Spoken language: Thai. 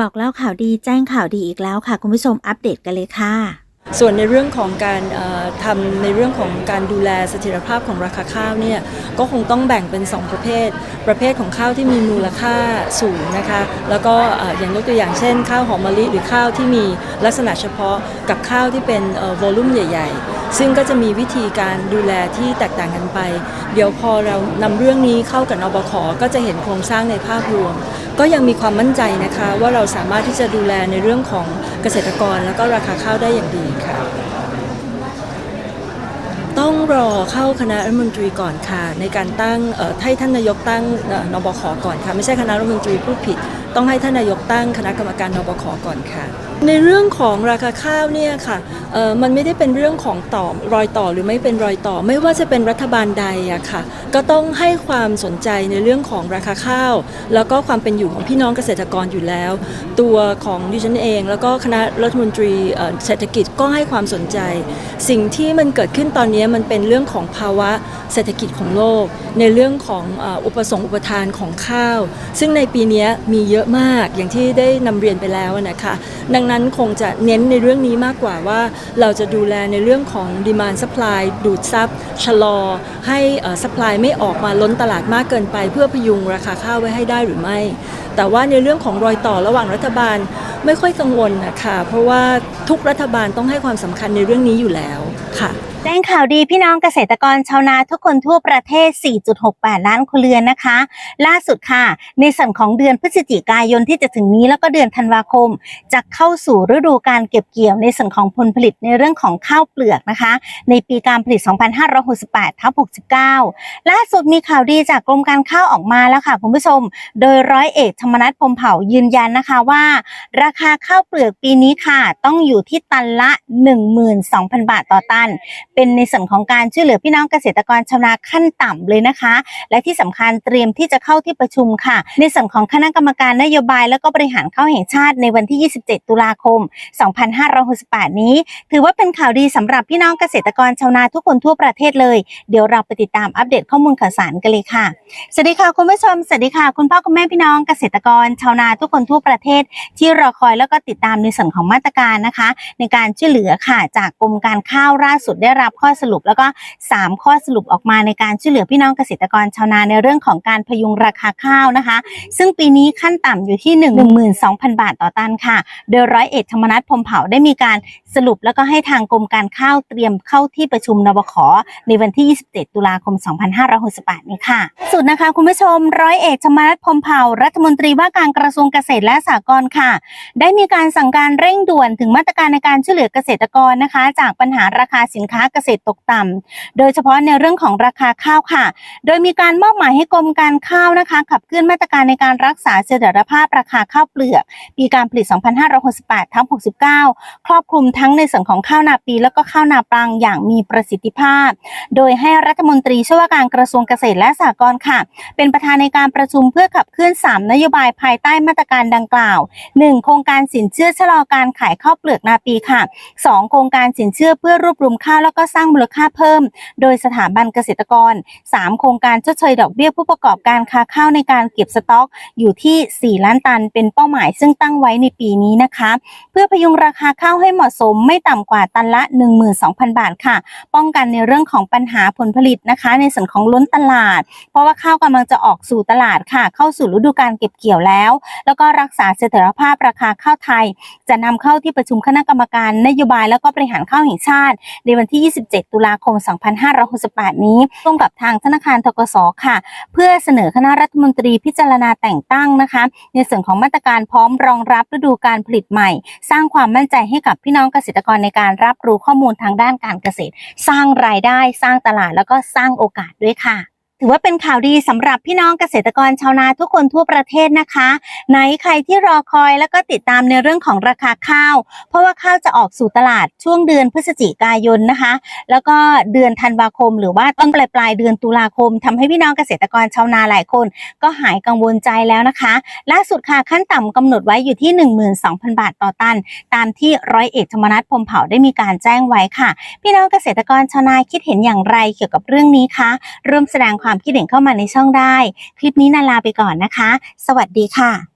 บอกเล่าข่าวดีแจ้งข่าวดีอีกแล้วค่ะ คุณผู้ชมอัปเดตกันเลยค่ะ ส่วนในเรื่องของการทำในเรื่องของการดูแลเสถียรภาพของราคาข้าวเนี่ยก็คงต้องแบ่งเป็น 2 ประเภท ประเภทของข้าวที่มีมูลค่าสูงนะคะแล้วก็อย่างยกตัวอย่างเช่น ข้าวหอมมะลิหรือข้าวที่มีลักษณะเฉพาะกับข้าวที่เป็นโวลุ่มใหญ่ ๆซึ่งก็จะมีวิธีการดูแลที่แตกต่างกันไป เดี๋ยวพอเรานำเรื่องนี้เข้ากับนบขก็จะเห็นโครงสร้างในภาพรวม ก็ยังมีความมั่นใจนะคะ ว่าเราสามารถที่จะดูแลในเรื่องของเกษตรกร แล้วก็ราคาข้าวได้อย่างดีค่ะ ต้องรอเข้าคณะรัฐมนตรีก่อนค่ะ ในการตั้งให้ท่านนายกตั้งนบขก่อนค่ะ ไม่ใช่คณะรัฐมนตรีผู้ผิด ต้องให้ท่านนายกตั้งคณะกรรมการนบขก่อนค่ะ ในเรื่องของราคาข้าวเนี่ยค่ะมันไม่ได้เป็นเรื่องของต่อรอยต่อหรือไม่เป็นรอยต่อ ไม่ว่าจะเป็นรัฐบาลใดอะค่ะ ก็ต้องให้ความสนใจในเรื่องของราคาข้าว แล้วก็ความเป็นอยู่ของพี่น้องเกษตรกรอยู่แล้ว ตัวของดิฉันเอง แล้วก็คณะรัฐมนตรีเศรษฐกิจก็ให้ความสนใจ สิ่งที่มันเกิดขึ้นตอนนี้มันเป็นเรื่องของภาวะเศรษฐกิจของโลก ในเรื่องของอุปสงค์อุปทานของข้าว ซึ่งในปีนี้มีเยอะมากอย่างที่ได้นำเรียนไปแล้วนะคะ ดังนั้นคงจะเน้นในเรื่องนี้มากกว่าว่าเราจะดูแลในเรื่องของ demand supply ดูดซับชะลอ ให้เอ่อ supply ไม่ออกมาล้นตลาดมากเกินไป เพื่อพยุงราคาข้าวไว้ให้ได้หรือไม่ แต่ว่าในเรื่องของรอยต่อระหว่างรัฐบาลไม่ค่อยกังวลนะคะเพราะว่าทุกรัฐบาลต้องให้ความสำคัญในเรื่องนี้อยู่แล้วค่ะ แจ้งข่าวดีพี่น้องเกษตรกรชาวนาทุกคนทั่วประเทศ 4.68 ล้านครัวเรือนนะคะ ล่าสุดค่ะ ในส่วนของเดือนพฤศจิกายนที่จะถึงนี้แล้วก็เดือนธันวาคม จะเข้าสู่ฤดูการเก็บเกี่ยวในส่วนของผลผลิตในเรื่องของข้าวเปลือกนะคะ ในปีการผลิต 2568ทับ69 ล่าสุดมีข่าวดีจากกรมการข้าวออกมาแล้วค่ะคุณผู้ชม โดยร้อยเอกธรรมนัฐพรมเผ่ายืนยันนะคะว่า ราคาข้าวเปลือกปีนี้ค่ะ ต้องอยู่ที่ตันละ 12,000 บาทต่อตันเป็นในส่วนของการช่วยเหลือพี่น้องเกษตรกรชาวนาขั้นต่ำเลยนะคะ และที่สำคัญเตรียมที่จะเข้าที่ประชุมค่ะ ในส่วนของคณะกรรมการนโยบาย และก็บริหารข้าวแห่งชาติในวันที่ 27 ตุลาคม 2568 นี้ ถือว่าเป็นข่าวดีสำหรับพี่น้องเกษตรกรชาวนาทุกคนทั่วประเทศเลย เดี๋ยวเราไปติดตามอัปเดตข้อมูลข่าวสารกันเลยค่ะ สวัสดีค่ะคุณผู้ชม สวัสดีค่ะ คุณพ่อคุณแม่พี่น้องเกษตรกรชาวนาทุกคนทั่วประเทศ ที่รอคอยแล้วก็ติดตามในส่วนของมาตรการนะคะ ในการช่วยเหลือค่ะจากกรมการข้าวล่าสุดได้รับข้อสรุป แล้วก็ 3 ข้อสรุปออกมาในการช่วยเหลือพี่น้องเกษตรกรชาวนาในเรื่องของการพยุงราคาข้าวนะคะ ซึ่งปีนี้ขั้นต่ำอยู่ที่ 12,000 บาทต่อตันค่ะ โดยร้อยเอกธรรมนัฐพรมเผาได้มีการสรุปแล้วก็ให้ทางกรมการข้าวเตรียมเข้าที่ประชุมนบขในวันที่ 27 ตุลาคม 2568 นี้ค่ะ สุดนะคะคุณผู้ชมร้อยเอกธรรมนัฐพรมเผารัฐมนตรีว่าการกระทรวงเกษตรและสหกรณ์ค่ะ ได้มีการสั่งการเร่งด่วนถึงมาตรการในการช่วยเหลือเกษตรกรนะคะ จากปัญหาราคาสินค้าเกษตรตกต่ำโดยเฉพาะในเรื่องของราคาข้าวค่ะ โดยมีการมอบหมายให้กรมการข้าวนะคะ ขับเคลื่อนมาตรการในการรักษาเสถียรภาพราคาข้าวเปลือก ปีการผลิต 2568 ทับ69 ครอบคลุมทั้งในส่วนของข้าวนาปีแล้วก็ข้าวนาปลังอย่างมีประสิทธิภาพ โดยให้รัฐมนตรีช่วยว่าการกระทรวงเกษตรและสหกรณ์ค่ะ เป็นประธานในการประชุมเพื่อขับเคลื่อน 3 นโยบายภายใต้มาตรการดังกล่าว 1. โครงการสินเชื่อชะลอการขายข้าวเปลือกนาปีค่ะ 2. โครงการสินเชื่อเพื่อรวบรวมข้าวแล้วก็สร้างมูลค่าเพิ่ม โดยสถาบันเกษตรกร 3. โครงการชดเชยดอกเบี้ยผู้ประกอบการค้าข้าวในการเก็บสต็อก อยู่ที่ 4 ล้านตัน เป็นเป้าหมายซึ่งตั้งไว้ในปีนี้นะคะ เพื่อพยุงราคาข้าวให้เหมาะสมไม่ต่ำกว่าตันละ 12,000 บาทค่ะ ป้องกันในเรื่องของปัญหาผลผลิตนะคะ ในส่วนของล้นตลาด เพราะว่าข้าวกำลังจะออกสู่ตลาดค่ะ เข้าสู่ฤดูการเก็บเกี่ยวแล้ว แล้วก็รักษาเสถียรภาพราคาข้าวไทย จะนำเข้าที่ประชุมคณะกรรมการนโยบายแล้วก็บริหารข้าวแห่งชาติ ในวันที่27 ตุลาคม 2568 นี้ร่วมกับทางธนาคารทกสค่ะ เพื่อเสนอคณะรัฐมนตรีพิจารณาแต่งตั้งนะคะ ในส่วนของมาตรการพร้อมรองรับฤดูการผลิตใหม่ สร้างความมั่นใจให้กับพี่น้องเกษตรกรในการรับรู้ข้อมูลทางด้านการเกษตร สร้างรายได้ สร้างตลาดแล้วก็สร้างโอกาสด้วยค่ะ ถือว่าเป็นข่าวดีสำหรับพี่น้องเกษตรกรชาวนาทุกคนทั่วประเทศนะคะ ไหนใครที่รอคอยแล้วก็ติดตามในเรื่องของราคาข้าว เพราะว่าข้าวจะออกสู่ตลาดช่วงเดือนพฤศจิกายนนะคะ แล้วก็เดือนธันวาคม หรือว่าต้นปลายปลายเดือนตุลาคมทำให้พี่น้องเกษตรกรชาวนาหลายคน ก็หายกังวลใจแล้วนะคะ ล่าสุดค่ะขั้นต่ำกำหนดไว้อยู่ที่ 12,000 บาทต่อตัน ตามที่ร้อยเอกธรรมนัฐพรมเผ่าได้มีการแจ้งไว้ค่ะ พี่น้องเกษตรกรชาวนาคิดเห็นอย่างไรเกี่ยวกับเรื่องนี้คะร่วมแสดงความคิดเห็นเข้ามาในช่องได้ คลิปนี้นาลาไปก่อนนะคะ สวัสดีค่ะ